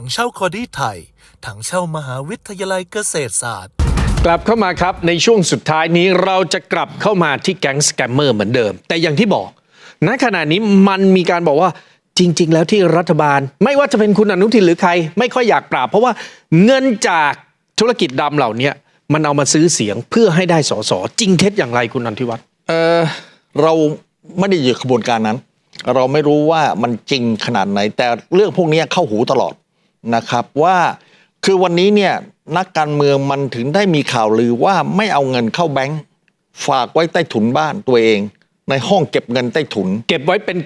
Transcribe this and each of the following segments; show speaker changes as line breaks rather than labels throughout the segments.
ถังเช่าคอดี้ไทย ถังเช่ามหาวิทยาลัยเกษตรศาสตร์
กลับเข้ามาครับในช่วงสุดท้ายนี้เราจะกลับเข้ามาที่แก๊งสแกมเมอร์เหมือนเดิม แต่อย่างที่บอกณขณะนี้มันมีการบอกว่าจริง ๆ แล้วที่รัฐบาล ไม่ว่าจะเป็นคุณอนุทินหรือใคร ไม่ค่อยอยากปราบ เพราะว่าเงินจากธุรกิจดำเหล่านี้มันเอามาซื้อเสียงเพื่อให้ได้สสจริงเท็จอย่างไรคุณนันทิวัฒน์
เออเราไม่ได้อยู่ขบวนการนั้น เราไม่รู้ว่ามันจริงขนาดไหน แต่เรื่องพวกนี้เข้าหูตลอด นะครับว่าคือวันนี้เนี่ยนักการเมืองมันถึงได้มีข่าวลือว่าไม่เอาเงินเข้าแบงก์ฝากไว้ใต้ถุนบ้านตัวเอง ในห้องเก็บเงินใต้ถุน
เก็บไว้เป็น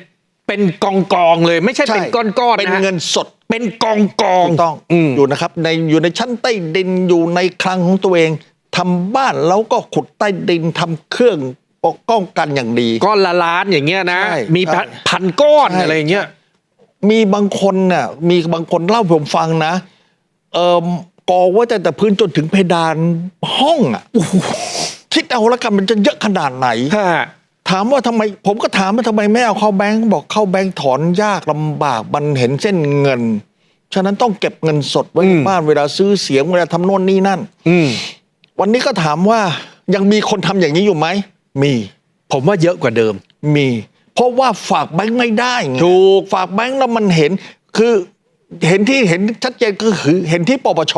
เป็นกองกองๆเลย ไม่ใช่เป็นก้อนๆ
เป็น
นะฮะ
เงินสด
เป็นกองกอง
ถูกต้อง
อืม
อยู่นะครับในอยู่ในชั้นใต้ดินอยู่ในคลังของตัวเองทำบ้านแล้วก็ขุดใต้ดินทำเครื่องป้องกันอย่างดี
ก้อนละล้านอย่างเงี้ยนะ
ใช่
มี
ใช่
พันก้อน
ใช่
อะไรอย่างเงี้ย
มีบางคนเนี่ยมีบางคนเล่าให้ผมฟังนะ เออกอไว่าแต่แต่พื้นจนถึงเพดานห้องอะคิดเอาแล้วกันมันจะเยอะขนาดไหนถามว่าทำไม ผมก็ถามว่าทำไมไม่เอาเข้าแบงก์บอกเข้าแบงก์ถอนยากลำบากมันเห็นเส้นเงิน ฉะนั้นต้องเก็บเงินสดไว้
อื
ใน
ม
บ้านเวลาซื้อเสียงเวลาทำโน่นนี่นั่น
อืม
วันนี้ก็ถามว่ายังมีคนทำอย่างนี้อยู่ไหมมี
ผมว่าเยอะกว่าเดิม
มี เพราะว่าฝากแบงค์ไม่ได้ไง
ถูก
ฝากแบงค์แล้วมันเห็น คือเห็นที่เห็นชัดเจนก็คือเห็นที่ปปช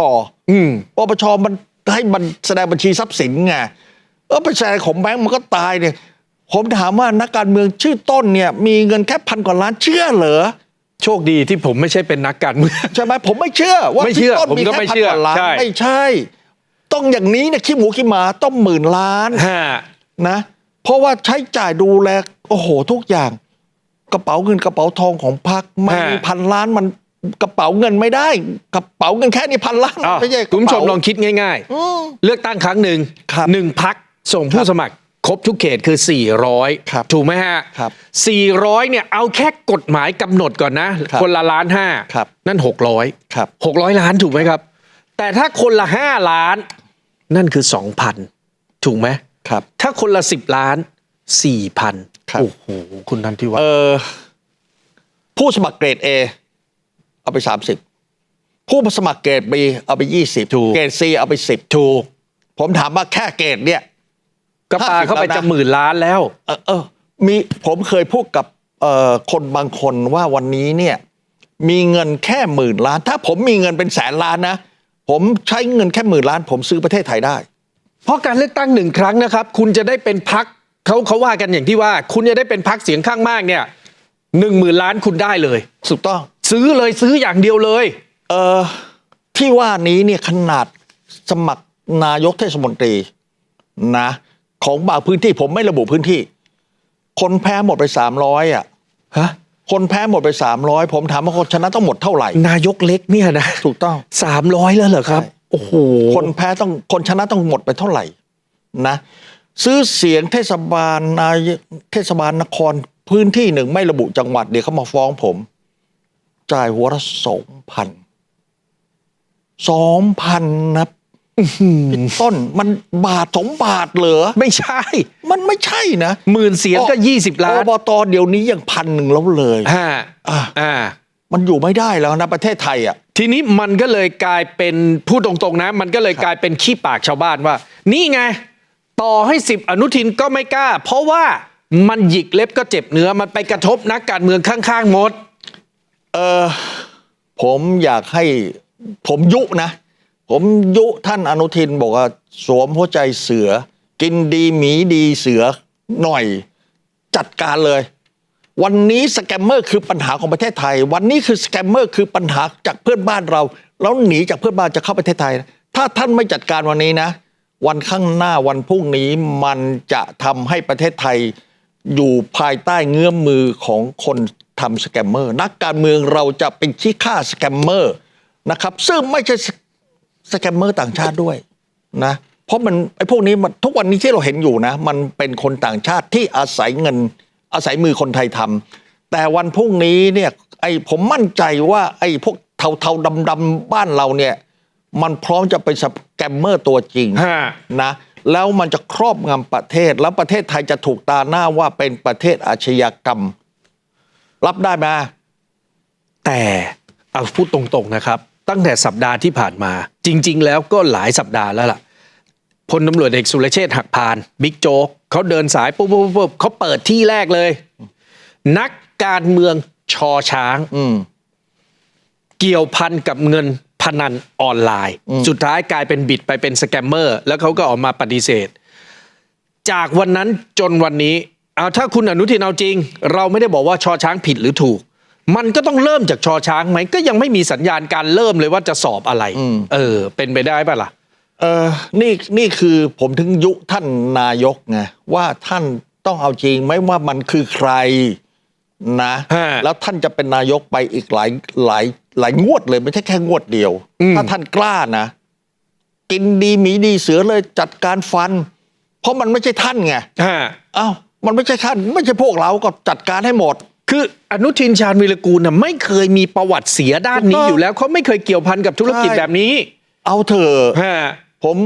อืม
ปปชมันให้มันแสดงบัญชีทรัพย์สินไงเออไปแสดงของแบงค์มันก็ตายเนี่ยผมถามว่านักการเมืองชื่อต้นเนี่ย มีเงินแค่พันกว่าล้านเชื่อเหรอ
โชคดีที่ผมไม่ใช่เป็นนักการเมือง
ใช่ไหมผมไม่เชื่อ ว่า
ไม่เชื่อ
พี่ต้น
ผมก็
แค่
ไม่
พัน
เชื่อก
ว่าล้าน
ใช่
ไม่ใช่ ต้องอย่างนี้เนี่ยขี้หมูขี้หมาต้องหมื่นล้าน
ฮะ
นะเพราะว่าใช้จ่ายดูแล โอ้โหทุกอย่าง กระเป๋าเงินกระเป๋าทองของพรรคมันมีพันล้านมันกระเป๋าเงินไม่ได้ กระเป๋าเงินแค่นี้พันล้าน
อ้าว
ไม่ใช่กระ
คุณผู้ช
เป๋าม
ลองคิดง่าย
อืม
ๆเลือกตั้งครั้งหนึ่ง
ครับ
หนึ่งพักส่งผู้สมัคร ครบทุกเขตคือ 400
ครับ
ถูกไหมฮะ
ครับ
400 เนี่ยเอาแค่กฎหมายกำหนดก่อนนะ
ครับ
คนละล้านห้า
ครับ
นั่น 600
ครับ
600 ล้านถูกไหมครับ แต่ถ้าคนละ 5 ล้าน นั่นคือ 2,000 ถูกไหม
ครับ
ถ้าคนละ 10 ล้าน 4,000
ครับ
โอ้โหคุณนันทิวัฒ
เอ
น์
อผู้สมัครเกรด A เอาไป 30 ผู้สมัครเกรด B เอาไป 20
ถูก
เกรด C เอาไป 10
ถูก
ผมถามว่าแค่เกรดเนี่ย
ก็ปาเข้าไป
50แล้วนะ
จะหมื่นล้านแล้ว
เออเออมีผมเคยพูดกับเอ่อคนบางคนว่าวันนี้เนี่ยมีเงินแค่หมื่นล้าน ถ้าผมมีเงินเป็นแสนล้านนะ ผมใช้เงินแค่หมื่นล้าน ผมซื้อประเทศไทยได้
เพราะการเลือกตั้งหนึ่งครั้งนะครับ คุณจะได้เป็นพัก เขาเขาว่ากันอย่างที่ว่า คุณจะได้เป็นพักเสียงข้างมากเนี่ยหนึ่งหมื่นล้านคุณได้เลย
ถูกต้อง
ซื้อเลยซื้ออย่างเดียวเลย
เออที่ว่านี้เนี่ยขนาดสมัครนายกเทศมนตรีนะ ของบางพื้นที่ผมไม่ระบุพื้นที่ คนแพ้หมดไปสามร้อยอะ
ฮะ
คนแพ้หมดไปสามร้อยผมถามว่าคนชนะต้องหมดเท่าไหร่
นายกเล็กเนี่ยนะ
ถูกต้อง
สามร้อยแล้วเหรอครับ
ใช่
โอ้โห
คนแพ้ต้องคนชนะต้องหมดไปเท่าไหร่นะ ซื้อเสียงเทศบาลนายเทศบาลนครพื้นที่หนึ่งไม่ระบุจังหวัดเดี๋ยวเขามาฟ้องผม จ่ายหัวละสองพันสองพันนะพี่ต้นมันบาทสองบาทเหรอ
ไม่ใช่
มันไม่ใช่นะ
หมื่นเสียงก็ยี่สิบล้าน
อบตเดี๋ยวนี้ยังพันหนึ่งแล้วเลย
อ่า
อะ
อ่า
มันอยู่ไม่ได้แล้วนะประเทศไทยอะ
ทีนี้มันก็เลยกลายเป็นพูดตรงๆนะ มันก็เลยกลายเป็นขี้ปากชาวบ้านว่า นี่ไง ต่อให้สิบอนุทินก็ไม่กล้า เพราะว่ามันหยิกเล็บก็เจ็บเนื้อมันไปกระทบนักการเมืองข้างๆหมด
เออผมอยากให้ผมยุนะ ผมยุท่านอนุทินบอกว่าสวมหัวใจเสือ กินดีหมีดีเสือหน่อยจัดการเลย วันนี้สแกมเมอร์คือปัญหาของประเทศไทย วันนี้คือสแกมเมอร์คือปัญหาจากเพื่อนบ้านเรา แล้วหนีจากเพื่อนบ้านจะเข้าประเทศไทย ถ้าท่านไม่จัดการวันนี้นะ วันข้างหน้าวันพรุ่งนี้มันจะทำให้ประเทศไทยอยู่ภายใต้เงื้อมมือของคนทำสแกมเมอร์ นักการเมืองเราจะเป็นขี้ข้าสแกมเมอร์นะครับ ซึ่งไม่ใช่สแกมเมอร์ต่างชาติด้วยนะเพราะมันไอ้พวกนี้มันทุกวันนี้ที่เราเห็นอยู่นะ มันเป็นคนต่างชาติที่อาศัยเงิน อาศัยมือคนไทยทำแต่วันพรุ่งนี้เนี่ยไอ้ผมมั่นใจว่าไอ้พวกเทาๆดำๆบ้านเราเนี่ย มันพร้อมจะเป็นสแกมเมอร์ตัวจริง
ฮะ
นะ แล้วมันจะครอบงำประเทศ แล้วประเทศไทยจะถูกตาหน้าว่าเป็นประเทศอาชญากรรม รับได้ไหม
แต่เอาพูดตรงๆนะครับ ตั้งแต่สัปดาห์ที่ผ่านมา จริง ๆ แล้วก็หลายสัปดาห์แล้วล่ะพลตำรวจเอกสุรเชษฐ์หักพานบิ๊กโจ๊กเขาเดินสายปุ๊บปุ๊บปุ๊บเขาเปิดที่แรกเลย นักการเมืองชอช้าง
อืม
เกี่ยวพันกับเงิน พนันออนไลน์
อืม
สุดท้ายกลายเป็นบิดไปเป็นสแกมเมอร์ แล้วเขาก็ออกมาปฏิเสธ จากวันนั้นจนวันนี้เอาถ้าคุณอนุทินเอาจริง เราไม่ได้บอกว่าชอช้างผิดหรือถูก มันก็ต้องเริ่มจากชอช้างไหมก็ยังไม่มีสัญญาณการเริ่มเลยว่าจะสอบอะไร เออ เป็นไปได้ปะล่ะ
เออนี่นี่คือผมถึงยุท่านนายกไงว่าท่านต้องเอาจริงไม่ว่ามันคือใครนะ
ฮะ
แล้วท่านจะเป็นนายกไปอีกหลายหลาย หลายงวดเลยไม่ใช่แค่งวดเดียว
อืม
ถ้าท่านกล้านะ กินดีหมีดีเสือเลยจัดการฟัน เพราะมันไม่ใช่ท่านไง
ฮะ
อ้าวมันไม่ใช่ท่าน ไม่ใช่พวกเราก็จัดการให้หมด
คืออนุทินชาญวีรกูลน่ะไม่เคยมีประวัติเสียด้านนี้
ถูกต้อง
อยู่แล้วเขาไม่เคยเกี่ยวพันกับธุรกิจ
ใช่
แบบนี้
เอาเถอะ
ฮะ
ผม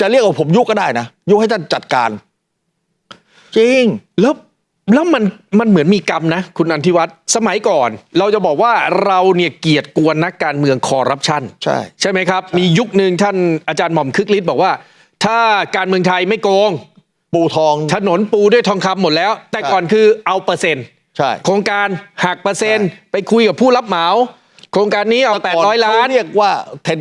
จะเรียกว่าผมยุก็ได้นะยุให้ท่านจัดการ จริง
แล้ว แล้วมันมันเหมือนมีกรรมนะ คุณอันทิวัฒน์สมัยก่อน เราจะบอกว่าเราเนี่ยเกลียดกวนนักการเมืองคอร์รัปชัน
ใช่
ใช่ไหมครับ มียุคหนึ่งท่านอาจารย์หม่อมคึกฤทธิ์บอกว่า ถ้าการเมืองไทยไม่โกง
ปูทอง
ถนนปูด้วยทองคำหมดแล้ว แต่ก่อนคือเอาเปอร์เซ็นต์
ใช่
โครงการหักเปอร์เซ็นต์ ไปคุยกับผู้รับเหมา โครงการนี้เอา
แต่ก่น
800 ล้าน
เขเรียกว่า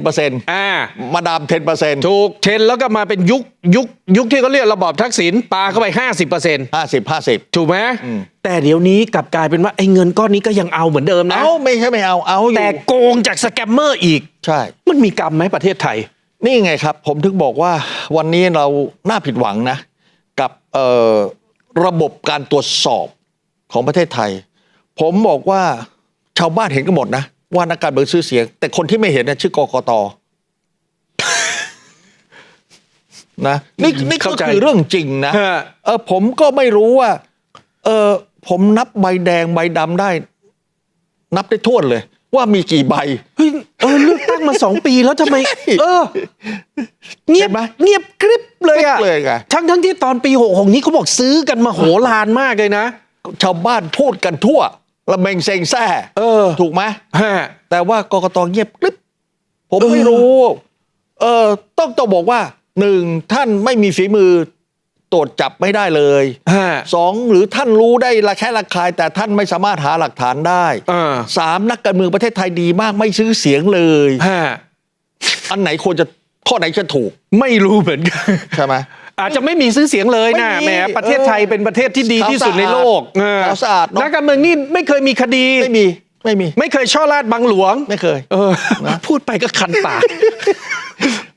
10%
อ่า
มาดาม 10%
ถูกเทรนแล้วก็มาเป็นยุคยุคยุคที่เขาเรียกระบอบทักษิณปาเข้าไป 50%
50 50
ถูกไหม
อืม
แต่เดี๋ยวนี้กลับกลายเป็นว่าไอ้เงินก้อนนี้ก็ยังเอาเหมือนเดิมนะ
เอาไม่ใช่ไม่เอาเอาอยู่
แต่โกงจากสแกมเมอร์อีก
ใช่
มันมีกรรมไหมประเทศไทย
นี่ไงครับ ผมถึงบอกว่าวันนี้เราน่าผิดหวังนะ กับเอ่อระบบการตรวจสอบของประเทศไทย ผมบอกว่าชาวบ้านเห็นกันหมดนะ ว่านักการเมืองซื้อเสียง แต่คนที่ไม่เห็นนะชื่อกกตนะนี่นี่ก็
เข้าใจ
คือเรื่องจริงนะ
ฮะ
เออผมก็ไม่รู้ว่า เออผมนับใบแดงใบดำได้ นับได้ทั่วนเลย ว่ามีกี่ใบ
เฮ้ยเออเลือกตั้งมาสองปีแล้วทำไม เออ เงียบ
เห็นไหม
เงียบกริบเลยอะ
กริบเลยไง
ทั้งทั้งที่ตอนปีหกหกนี้เขาบอกซื้อกันมาโหฬารมากเลยนะ
ชาวบ้านพูดกันทั่ว ละเมงเซงแซ่
เออ
ถูกไหม
ฮะ
แต่ว่ากกตเงียบกริบผม
เออ
ไม่รู้ เออต้องต้องบอกว่าหนึ่งท่านไม่มีฝีมือตรวจจับไม่ได้เลย
ฮะ
สองหรือท่านรู้ได้ละแค่ละคาย แต่ท่านไม่สามารถหาหลักฐานได้
อ่า
สามนักการเมืองประเทศไทยดีมากไม่ซื้อเสียงเลย
ฮะ
อันไหนควรจะข้อไหนจะถูก
ไม่รู้เหมือนกัน
ใช่ไหม
อาจจะไม่มีซื้อเสียงเลยนะ
ไม่มี
แหมประเทศไทย
เออ
เป็นประเทศที่ดีที่สุดในโลกเออ
ขาวสะอาดเนอะ
นักการเมืองนี่ไม่เคยมีคดี
ไม่มีไม่มี
ไม่เคยช่อราดบังหลวง
ไม่เคย
เออ
นะ
พูดไปก็คันปาก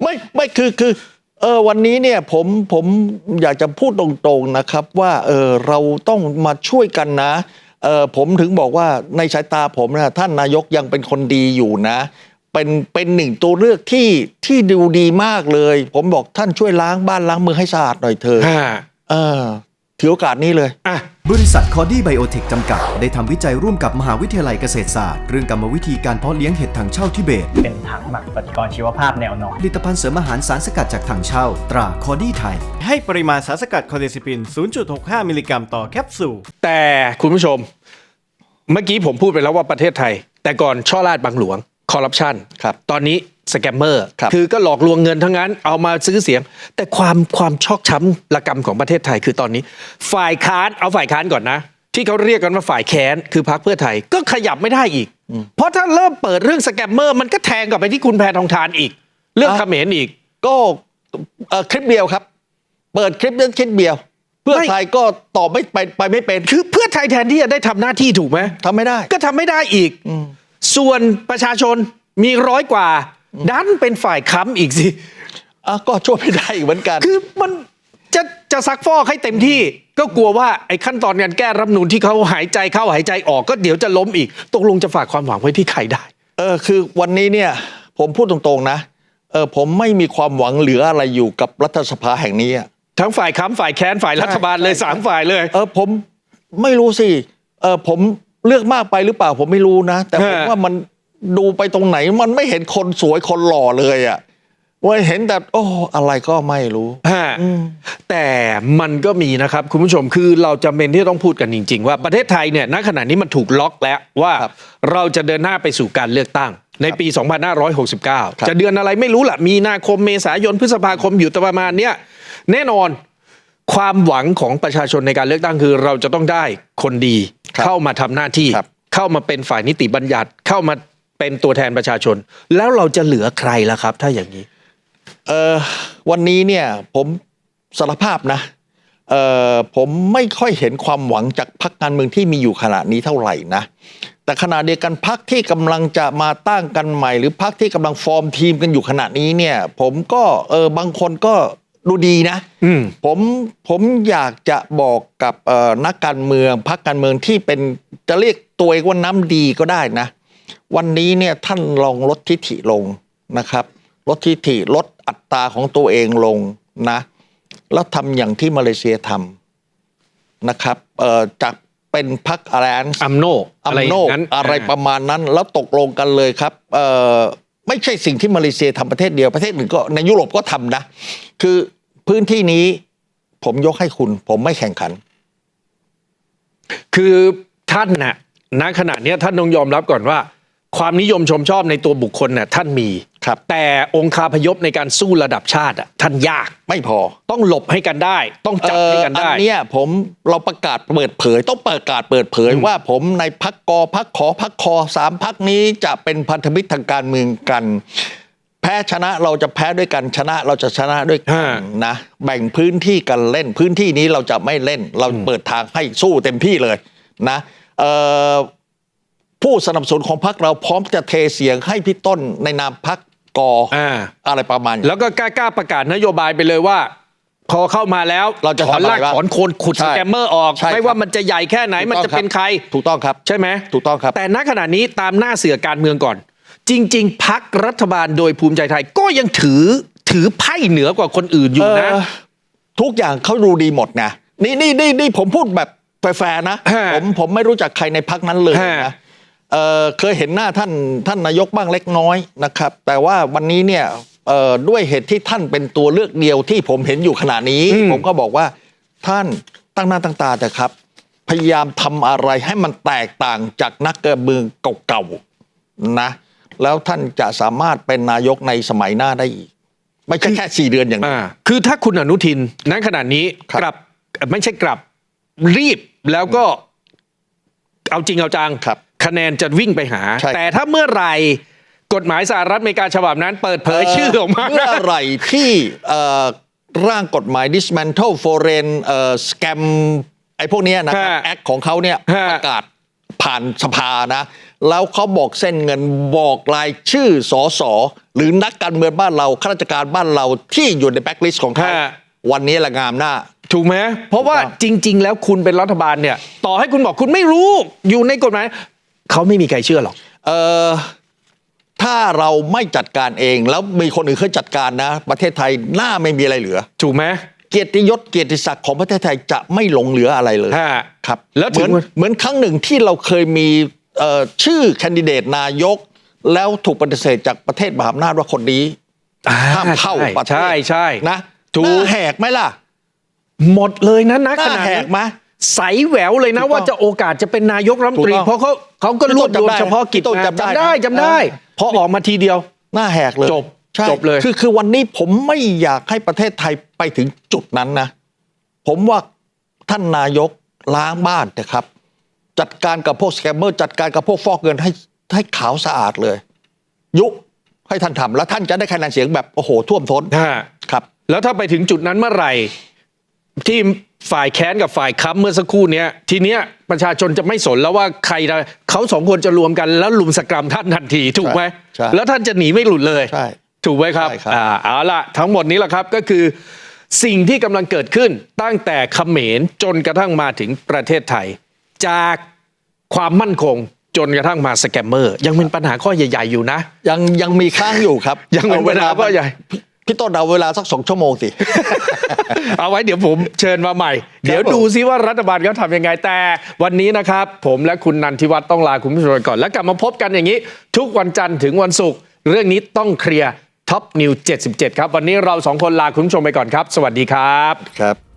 ไม่ไม่คือคือเออวันนี้เนี่ยผมผมอยากจะพูดตรงๆนะครับ ว่าเออเราต้องมาช่วยกันนะเออผมถึงบอกว่าในสายตาผมนะท่านนายกยังเป็นคนดีอยู่นะ เป็นเป็นหนึ่งตัวเลือกที่ที่ดูดีมากเลย ผมบอกท่านช่วยล้างบ้านล้างเมืองให้สะอาดหน่อยเถอะ
ฮะ
เออถือโอกาสนี้เลย
อะ
บริษัทคอดี้ไบโอเทคจำกัด ได้ทำวิจัยร่วมกับมหาวิทยาลัยเกษตรศาสตร์ เรื่องกรรมวิธีการเพาะเลี้ยงเห็ดถังเช่าทิเบต
เป็นถังหมักปฏิกรณ์ชีวภาพแนวนอน
ผลิตภัณฑ์เสริมอาหารสารสกัดจากถังเช่า ตราคอดี้ไทย
ให้ปริมาณสารสกัดคอเดซิปิน 0.65 มิลลิกรัมต่อแคปซูล
แต่คุณผู้ชม เมื่อกี้ผมพูดไปแล้วว่าประเทศไทย แต่ก่อนช่อราดบังหลวง คอร์รัปชัน
ครับ
ตอนนี้สแกมเมอร์
ครับ
อก็หลอกลวงเงินทั้งนั้นเอามาซื้อเสียง แต่ความความชอกช้ำระกรรมของประเทศไทยคือตอนนี้ ฝ่ายค้านเอาฝ่ายค้านก่อนนะ ที่เขาเรียกกันว่าฝ่ายแค้นคือพรรคเพื่อไทยก็ขยับไม่ได้อีก เพราะถ้าเริ่มเปิดเรื่องสแกมเมอร์มันก็แทงกลับไปที่คุณแพทองทานอีก เรื่อง
อะ
เขมรอีก
ก็เอ่อคลิปเดียวครับ เปิดคลิปนั้นคลิปเดียว เพื่อ
ไม่
ไทยก็ตอบไม่ไปไปไม่เป็น
คือเพื่อไทยแทนที่จะได้ทำหน้าที่ถูกไหม
ทำไม่ได้
ก็ทำไม่ได้อีก
อืม
ส่วนประชาชนมีร้อยกว่า ดันเป็นฝ่ายค้ำอีกสิ
อะก็ช่วยไม่ได้อีกเหมือนกัน
คือมันจะจะซักฟอกให้เต็มที่ ก็กลัวว่าไอ้ขั้นตอนการแก้รัฐธรรมนูนที่เขาหายใจเข้าหายใจออกก็เดี๋ยวจะล้มอีก ตกลงจะฝากความหวังไว้ที่ใครได้
เออคือวันนี้เนี่ยผมพูดตรงๆนะเออผมไม่มีความหวังเหลืออะไรอยู่กับรัฐสภาแห่งนี้อะ
ทั้งฝ่ายค้ำฝ่ายแค้นฝ่ายรัฐบาลเลยสามฝ่ายเลย
เออผมไม่รู้สิเออผม เลือกมากไปหรือเปล่าผมไม่รู้นะ แต่ผม
ฮะ
ว่ามันดูไปตรงไหนมันไม่เห็นคนสวยคนหล่อเลยอะ่ะว่าเห็นแต่โอ้อะไรก็ไม่รู้
ฮะแต่มันก็มีนะครับ คุณผู้ชมคือเราจำเป็นที่ต้องพูดกันจริง ๆ ว่าประเทศไทยเนี่ยณขณะนี้มันถูกล็อกแล้วว่า
ครับ
เราจะเดินหน้าไปสู่การเลือกตั้ง ในปี
ครับ
2569 จะเดือนอะไรไม่รู้ล่ะมีนาคมเมษายนพฤษภาคมอยู่ประมาณเนี้ยแน่นอน ความหวังของประชาชนในการเลือกตั้งคือ เราจะต้องได้คนดี
ครับ
เข้ามาทำหน้าที่
ครับ
เข้ามาเป็นฝ่ายนิติบัญญัติเข้ามาเป็นตัวแทนประชาชน แล้วเราจะเหลือใครล่ะครับ ถ้าอย่างนี้
เออวันนี้เนี่ยผมสารภาพนะเออผมไม่ค่อยเห็นความหวังจากพรรคการเมืองที่มีอยู่ขณะนี้เท่าไหร่นะแต่ขณะเดียวกันพรรคที่กำลังจะมาตั้งกันใหม่ หรือพรรคที่กำลังฟอร์มทีมกันอยู่ขณะนี้เนี่ย ผมก็เออบางคนก็ ดูดีนะ
อืม
ผมผมอยากจะบอกกับเอ่อนักการเมืองพรรคการเมืองที่เป็นจะเรียกตัวเองว่าน้ำดีก็ได้นะ วันนี้เนี่ยท่านลองลดทิฐิลงนะครับ ลดทิฐิลดอัตราของตัวเองลงนะ แล้วทำอย่างที่มาเลเซียทำนะครับเอ่อจากเป็นพรรคอะไรน
อัมโน
อั
อะ
ม
ไรอ
โน
ย่างนั้น
อะไรประมาณนั้น แล้วตกลงกันเลยครับเอ่อไม่ใช่สิ่งที่มาเลเซียทำประเทศเดียวประเทศอื่นก็ในยุโรปก็ทำนะ คือ พื้นที่นี้ผมยกให้คุณ ผมไม่แข่งขัน
คือท่านน่ะณขณะเนี้ยท่านต้องยอมรับก่อนว่า ความนิยมชมชอบในตัวบุคคลน่ะท่านมี
ครับ
แต่องคาพยพในการสู้ระดับชาติอะท่านยาก
ไม่พอ
ต้องหลบให้กันได้ ต้องจับให้กันได้
เอ่ออันเนี้ยผมเราประกาศเปิดเผย ต้องประกาศเปิดเผยว่าผมในพักกอพักขอพักคอสามพักนี้จะเป็นพันธมิตรทางการเมืองกันแพ้ชนะเราจะแพ้ด้วยกันชนะเราจะชนะด้วยกัน
ฮะ
นะ แบ่งพื้นที่กันเล่น พื้นที่นี้เราจะไม่เล่น เราเปิดทางให้สู้เต็มที่เลยนะเอ่อผู้สนับสนุนของพักเราพร้อมจะเทเสียงให้พี่ต้นในนามพักกอ
อ่า
อะไรประมาณนี้
แล้วก็กล้าๆประกาศนโยบายไปเลยว่าพอเข้ามาแล้ว
เราจะ
ถอน
ทำอะไร
ราก
บ้าง
ถอนโคนขุด
ใช่
สแกมเมอร์ออก
ใช่
ไม่
ครับ
ว่ามันจะใหญ่แค่ไหน
ถูก
มัน
ต้อง
จะเป็น
ครับ
ใคร
ถูกต้องครับ
ใช่ไหม
ถูกต้องครับ
แต่ณขณะนี้ตามหน้าเสือการเมืองก่อน จริง ๆ พักรัฐบาลโดยภูมิใจไทยก็ยังถือถือไพ่เหนือกว่าคนอื่นอยู่นะ
เทุกอย่างเขาดูดีหมดนะนี่นี่นี่นี่ผมพูดแบบแฟร์ๆนะ
ฮะ
ผมผมไม่รู้จักใครในพักนั้นเลย
ฮะ
นะเอ่อเคยเห็นหน้าท่านท่านนายกบ้างเล็กน้อยนะครับ แต่ว่าวันนี้เนี่ยเอ่อด้วยเหตุที่ท่านเป็นตัวเลือกเดียวที่ผมเห็นอยู่ขณะนี้ ผมก็บอกว่าท่านตั้งหน้าตั้งตาแต่ครับ พยายามทำอะไรให้มันแตกต่างจากนักการเมืองเก่าๆนะ แล้วท่านจะสามารถเป็นนายกในสมัยหน้าได้อีก ไม่ใช่แค่สี่เดือนอย่างนี้
อ่าคือถ้าคุณอนุทินณขณะนี้
ครับ
กลับไม่ใช่กลับรีบแล้วก็เอาจริงเอาจัง
ครับ
คะแนนจะวิ่งไปหา
ใช่
แต่ถ้าเมื่อไหร่กฎหมายสหรัฐอเมริกาฉบับนั้น เปิดเผยชื่อออกมา
เมื่อไหร่ที่เอ่อร่างกฎหมาย dismantle foreign เอ่อ scam ไอ้พวกเนี้ยนะครับ
ฮะ
แอคของเขาเนี่ย
ฮะ
ประกาศ ผ่านสภานะ แล้วเขาบอกเส้นเงินบอกรายชื่อสอสอหรือนักการเมืองบ้านเราข้าราชการบ้านเราที่อยู่ในแบ็คลิสต์ของเขา
ฮะ
วันนี้ละงามหน้า
ถูกไหมเพราะว่า
ถูกต้อง
จริง ๆ แล้วคุณเป็นรัฐบาลเนี่ย ต่อให้คุณบอกคุณไม่รู้อยู่ในกฎหมายเขาไม่มีใครเชื่อหรอก
เอ่อถ้าเราไม่จัดการเองแล้วมีคนอื่นเคยจัดการนะ ประเทศไทยหน้าไม่มีอะไรเหลือ
ถูกไหม
เกียรติยศเกียรติศักดิ์ของประเทศไทยจะไม่หลงเหลืออะไรเลย
ฮะ
ครับ
แล้ว
เห
ถึ
มืองนเหมือนครั้งหนึ่งที่เราเคยมีเอ่อชื่อแคนดิเดตนายก แล้วถูกปฏิเสธจากประเทศมหาอำนาจว่าคนนี้
อ่
ห้ามเข้าประเทศ
ใช่ใช่
นะ
ถูก
หน้าแหกไหมล่ะ
หมดเลยนะนะ
ห
ข
น้า
นาด
แห
นั้
ก
น
ไหม
ใสแหววเลยนะ
ถูกต้อง
ว่าจะโอกาสจะเป็นนายกรัฐมนตรี
ถูกต้อง
เพราะเขาเขาก็รวบรวม
พี่ต้นจำได้
เฉพาะกิจ
พี่ต้น
มา
จำได้
จำได้
นะ
จำได้
เออ
พอออกมาทีเดียว
หน้าแหกเลย
จบ
ใช่
จบเลย
คือคือวันนี้ผมไม่อยากให้ประเทศไทยไปถึงจุดนั้นนะ ผมว่าท่านนายกล้างบ้านนะครับ จัดการกับพวกสแกมเมอร์จัดการกับพวกฟอกเงินให้ให้ขาวสะอาดเลย ยุให้ท่านทำแล้วท่านจะได้คะแนนเสียงแบบโอ้โหท่วมท้น
ฮะ
ครับ
แล้วถ้าไปถึงจุดนั้นเมื่อไหร่ที่ฝ่ายแค้นกับฝ่ายค้ำเมื่อสักครู่เนี้ยทีเนี้ยประชาชนจะไม่สนแล้วว่าใครจะเขาสองคนจะรวมกันแล้วลุมสกรรมท่านทันทีถูกไหม
ใช่
แล้วท่านจะหนีไม่หลุดเลย
ใช่
ถูกไหมครับ
ใช่ครับ
อ่าเอาละทั้งหมดนี้แหละครับก็คือ สิ่งที่กำลังเกิดขึ้นตั้งแต่เขมรจนกระทั่งมาถึงประเทศไทย จากความมั่นคงจนกระทั่งมาสแกมเมอร์ ยังเป็นปัญหาข้อใหญ่ ๆอยู่นะ
ยังยังมีค้างอยู่ครับ
ยังเป็น
อา
ปัญหาข้อใหญ่
พี่พี่ต้นเอาเวลาสักสองชั่วโมงสิ
เอาไว้เดี๋ยวผมเชิญมาใหม่ เดี๋ยว
ผม
ดูซิว่ารัฐบาลเขาทำยังไงแต่ วันนี้นะครับ ผมและคุณนันทิวัฒน์ต้องลาคุณผู้ชมไปก่อน แล้วกลับมาพบกันอย่างนี้ ทุกวันจันทร์ถึงวันศุกร์เรื่องนี้ต้องเคลียร์ ท็อปนิว 77 ครับ วันนี้เราสองคนลาคุณผู้ชมไปก่อนครับ สวัสดีครับ
ครับ